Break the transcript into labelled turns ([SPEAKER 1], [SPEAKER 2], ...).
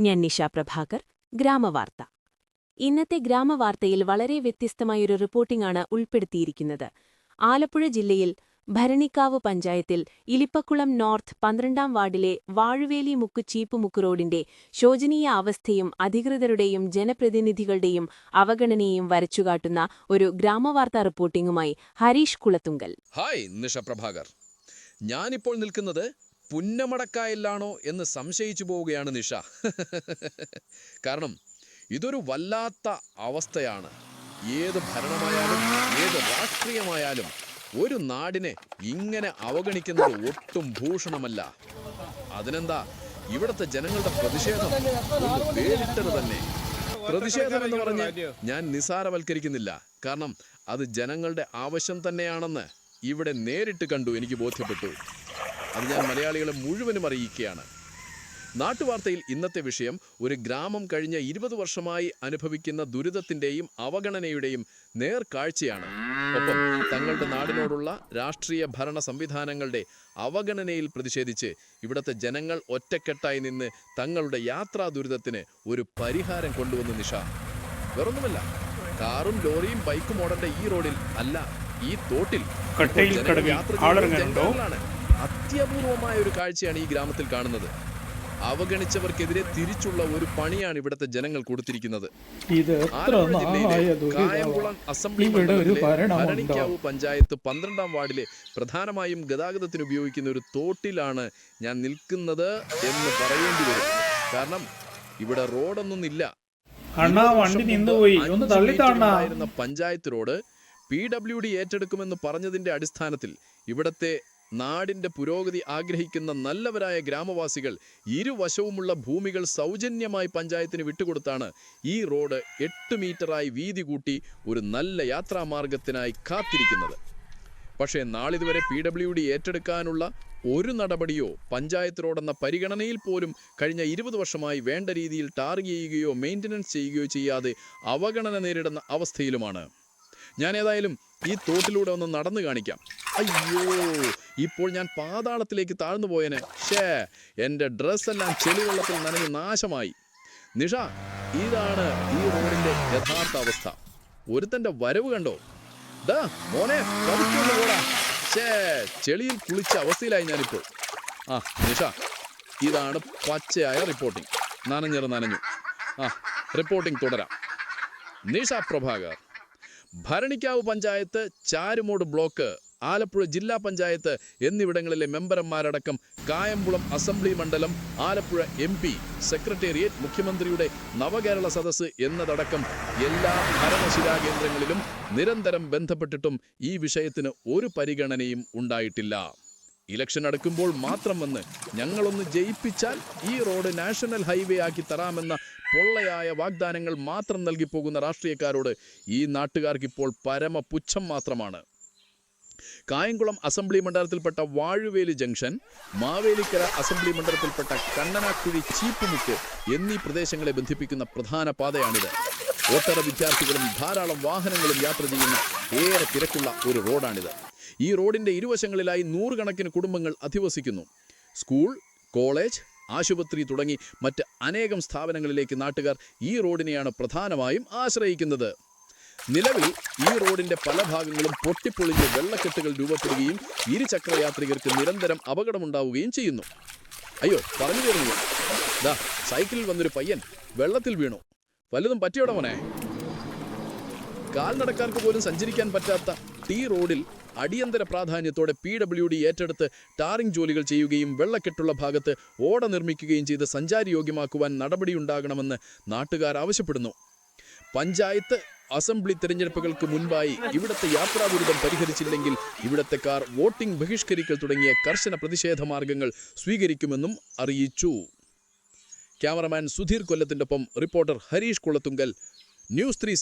[SPEAKER 1] ഞാൻ നിഷ പ്രഭാകർ ഗ്രാമവാർത്ത. ഇന്നത്തെ ഗ്രാമവാർത്തയിൽ വളരെ വ്യത്യസ്തമായൊരു റിപ്പോർട്ടിംഗാണ് ഉൾപ്പെടുത്തിയിരിക്കുന്നത്. ആലപ്പുഴ ജില്ലയിൽ ഭരണിക്കാവ് പഞ്ചായത്തിൽ ഇലിപ്പക്കുളം നോർത്ത് പന്ത്രണ്ടാം വാർഡിലെ വാഴുവേലി മുക്ക് ചീപ്പുമുക്ക് റോഡിന്റെ ശോചനീയ അവസ്ഥയും അധികൃതരുടെയും ജനപ്രതിനിധികളുടെയും അവഗണനയും വരച്ചുകാട്ടുന്ന ഒരു ഗ്രാമവാർത്താ റിപ്പോർട്ടിംഗുമായി ഹരീഷ് കുളത്തുങ്കൽ.
[SPEAKER 2] ഹായ് നിഷ പ്രഭാകർ. ഞാനിപ്പോൾ നിൽക്കുന്നത് പുന്നമടക്കായലിലാണോ എന്ന് സംശയിച്ചു പോവുകയാണ് നിഷ. കാരണം ഇതൊരു വല്ലാത്ത അവസ്ഥയാണ്. ഏത് ഭരണമായാലും ഏത് രാഷ്ട്രീയമായാലും ഒരു നാടിനെ ഇങ്ങനെ അവഗണിക്കുന്നത് ഒട്ടും ഭൂഷണമല്ല. അതിനെന്താ ഇവിടുത്തെ ജനങ്ങളുടെ പ്രതിഷേധം ഒന്ന് വേറിട്ടത് തന്നെ. പ്രതിഷേധം എന്ന് പറഞ്ഞ് ഞാൻ നിസാരവൽക്കരിക്കുന്നില്ല. കാരണം അത് ജനങ്ങളുടെ ആവശ്യം തന്നെയാണെന്ന് ഇവിടെ നേരിട്ട് കണ്ടു എനിക്ക് ബോധ്യപ്പെട്ടു. അത് ഞാൻ മലയാളികളെ മുഴുവനും അറിയിക്കുകയാണ്. നാട്ടുവാർത്തയിൽ ഇന്നത്തെ വിഷയം ഒരു ഗ്രാമം കഴിഞ്ഞ ഇരുപത് വർഷമായി അനുഭവിക്കുന്ന ദുരിതത്തിന്റെയും അവഗണനയുടെയും നേർക്കാഴ്ചയാണ്. ഒപ്പം തങ്ങളുടെ നാടിനോടുള്ള രാഷ്ട്രീയ ഭരണ സംവിധാനങ്ങളുടെ അവഗണനയിൽ പ്രതിഷേധിച്ച് ഇവിടുത്തെ ജനങ്ങൾ ഒറ്റക്കെട്ടായി നിന്ന് തങ്ങളുടെ യാത്രാ ദുരിതത്തിന് ഒരു പരിഹാരം കൊണ്ടുവന്ന നിഷ. വേറൊന്നുമല്ല കാറും ലോറിയും ബൈക്കും ഓടേണ്ട ഈ റോഡിൽ അല്ല ഈ തോട്ടിൽ യാത്ര. അത്യപൂർവമായ ഒരു കാഴ്ചയാണ് ഈ ഗ്രാമത്തിൽ കാണുന്നത്. അവഗണിച്ചവർക്കെതിരെ തിരിച്ചുള്ള ഒരു പണിയാണ് ഇവിടുത്തെ ജനങ്ങൾ കൊടുത്തിരിക്കുന്നത്. കായംകുളം അസംബ്ലി ഭരണിക്കാവ് പഞ്ചായത്ത് പന്ത്രണ്ടാം വാർഡിലെ പ്രധാനമായും ഗതാഗതത്തിന് ഉപയോഗിക്കുന്ന ഒരു തോട്ടിലാണ് ഞാൻ നിൽക്കുന്നത് എന്ന് പറയേണ്ടി വരും. കാരണം ഇവിടെ
[SPEAKER 3] റോഡൊന്നും
[SPEAKER 2] ഇല്ല panchayat road P W D ഏറ്റെടുക്കുമെന്ന് പറഞ്ഞതിന്റെ അടിസ്ഥാനത്തിൽ ഇവിടത്തെ നാടിന്റെ പുരോഗതി ആഗ്രഹിക്കുന്ന നല്ലവരായ ഗ്രാമവാസികൾ ഇരുവശവുമുള്ള ഭൂമികൾ സൗജന്യമായി പഞ്ചായത്തിന് വിട്ടുകൊടുത്താണ് ഈ റോഡ് എട്ട് മീറ്ററായി വീതി കൂട്ടി ഒരു നല്ല യാത്രാമാർഗത്തിനായി കാത്തിരിക്കുന്നത്. പക്ഷേ നാളിതുവരെ പി ഡബ്ല്യു ഡി ഏറ്റെടുക്കാനുള്ള ഒരു നടപടിയോ പഞ്ചായത്ത് റോഡെന്ന പരിഗണനയിൽ പോലും കഴിഞ്ഞ ഇരുപത് വർഷമായി വേണ്ട രീതിയിൽ ടാർ ചെയ്യുകയോ മെയിന്റനൻസ് ചെയ്യുകയോ ചെയ്യാതെ അവഗണന നേരിടുന്ന അവസ്ഥയിലുമാണ്. ഞാൻ ഏതായാലും ഈ തോട്ടിലൂടെ ഒന്ന് നടന്നു കാണിക്കാം. അയ്യോ! ഇപ്പോൾ ഞാൻ പാതാളത്തിലേക്ക് താഴ്ന്നു പോയനെ. ഷേ എന്റെ ഡ്രസ്സെല്ലാം ചെളിവെള്ളത്തിൽ നനഞ്ഞ് നാശമായി. നിഷ ഇതാണ് ഈ റോഡിന്റെ യഥാർത്ഥ അവസ്ഥ. ഒരുത്തന്റെ വരവ് കണ്ടോ? ദാ മോനെ ഷേ ചെളിയിൽ കുളിച്ച അവസ്ഥയിലായി ഞാനിപ്പോൾ. ആ നിഷ ഇതാണ് പച്ചയായ റിപ്പോർട്ടിംഗ് നനഞ്ഞർ നനഞ്ഞു. ആ റിപ്പോർട്ടിംഗ് തുടരാം. നിഷ പ്രഭാകർ. ഭരണിക്കാവ് പഞ്ചായത്ത് ചാരുമോട് ബ്ലോക്ക് ആലപ്പുഴ ജില്ലാ പഞ്ചായത്ത് എന്നിവിടങ്ങളിലെ മെമ്പർമാരടക്കം കായംകുളം അസംബ്ലി മണ്ഡലം ആലപ്പുഴ എം പി സെക്രട്ടേറിയറ്റ് മുഖ്യമന്ത്രിയുടെ നവകേരള സദസ്സ് എന്നതടക്കം എല്ലാ ഭരണശിലാ കേന്ദ്രങ്ങളിലും നിരന്തരം ബന്ധപ്പെട്ടിട്ടും ഈ വിഷയത്തിന് ഒരു പരിഗണനയും ഉണ്ടായിട്ടില്ല. ഇലക്ഷൻ അടുക്കുമ്പോൾ മാത്രം വന്ന് ഞങ്ങളൊന്ന് ജയിപ്പിച്ചാൽ ഈ റോഡ് നാഷണൽ ഹൈവേ ആക്കി തരാമെന്ന പൊള്ളയായ വാഗ്ദാനങ്ങൾ മാത്രം നൽകി പോകുന്ന രാഷ്ട്രീയക്കാരോട് ഈ നാട്ടുകാർക്കിപ്പോൾ പരമ പുച്ഛം മാത്രമാണ്. കായംകുളം അസംബ്ലി മണ്ഡലത്തിൽപ്പെട്ട വാഴുവേലി ജംഗ്ഷൻ മാവേലിക്കര അസംബ്ലി മണ്ഡലത്തിൽപ്പെട്ട കണ്ണനാക്കുഴി ചീപ്പുമുക്ക് എന്നീ പ്രദേശങ്ങളെ ബന്ധിപ്പിക്കുന്ന പ്രധാന പാതയാണിത്. ഒട്ടേറെ വിദ്യാർത്ഥികളും ധാരാളം വാഹനങ്ങളും യാത്ര ചെയ്യുന്ന ഏറെ തിരക്കുള്ള ഒരു റോഡാണിത്. ഈ റോഡിന്റെ ഇരുവശങ്ങളിലായി നൂറുകണക്കിന് കുടുംബങ്ങൾ അധിവസിക്കുന്നു. സ്കൂൾ കോളേജ് ആശുപത്രി തുടങ്ങി മറ്റ് അനേകം സ്ഥാപനങ്ങളിലേക്ക് നാട്ടുകാർ ഈ റോഡിനെയാണ് പ്രധാനമായും ആശ്രയിക്കുന്നത്. നിലവിൽ ഈ റോഡിന്റെ പല ഭാഗങ്ങളും പൊട്ടിപ്പൊളിഞ്ഞ് വെള്ളക്കെട്ടുകൾ രൂപപ്പെടുകയും ഇരുചക്രയാത്രികർക്ക് നിരന്തരം അപകടമുണ്ടാവുകയും ചെയ്യുന്നു. അയ്യോ പറഞ്ഞു തീർന്നു ദാ സൈക്കിളിൽ വന്നൊരു പയ്യൻ വെള്ളത്തിൽ വീണു. വല്ലതും പറ്റിയോടെ മോനെ? കാൽനടക്കാർക്ക് പോലും സഞ്ചരിക്കാൻ പറ്റാത്ത ടി റോഡിൽ അടിയന്തര പ്രാധാന്യത്തോടെ പി ഡബ്ല്യു ഡി ഏറ്റെടുത്ത് ടാറിംഗ് ജോലികൾ ചെയ്യുകയും വെള്ളക്കെട്ടുള്ള ഭാഗത്ത് ഓട നിർമ്മിക്കുകയും ചെയ്ത് സഞ്ചാരയോഗ്യമാക്കുവാൻ നടപടിയുണ്ടാകണമെന്ന് നാട്ടുകാർ ആവശ്യപ്പെടുന്നു. പഞ്ചായത്ത് അസംബ്ലി തെരഞ്ഞെടുപ്പുകൾക്ക് മുൻപായി ഇവിടത്തെ യാത്രാദുരിതം പരിഹരിച്ചില്ലെങ്കിൽ ഇവിടത്തെ കാർ വോട്ടിംഗ് ബഹിഷ്കരിക്കൽ തുടങ്ങിയ കർശന പ്രതിഷേധ മാർഗങ്ങൾ സ്വീകരിക്കുമെന്നും അറിയിച്ചു. ക്യാമറമാൻ സുധീർ കൊല്ലത്തിന്റെ ഒപ്പം reporter Harish Kulathunkal news three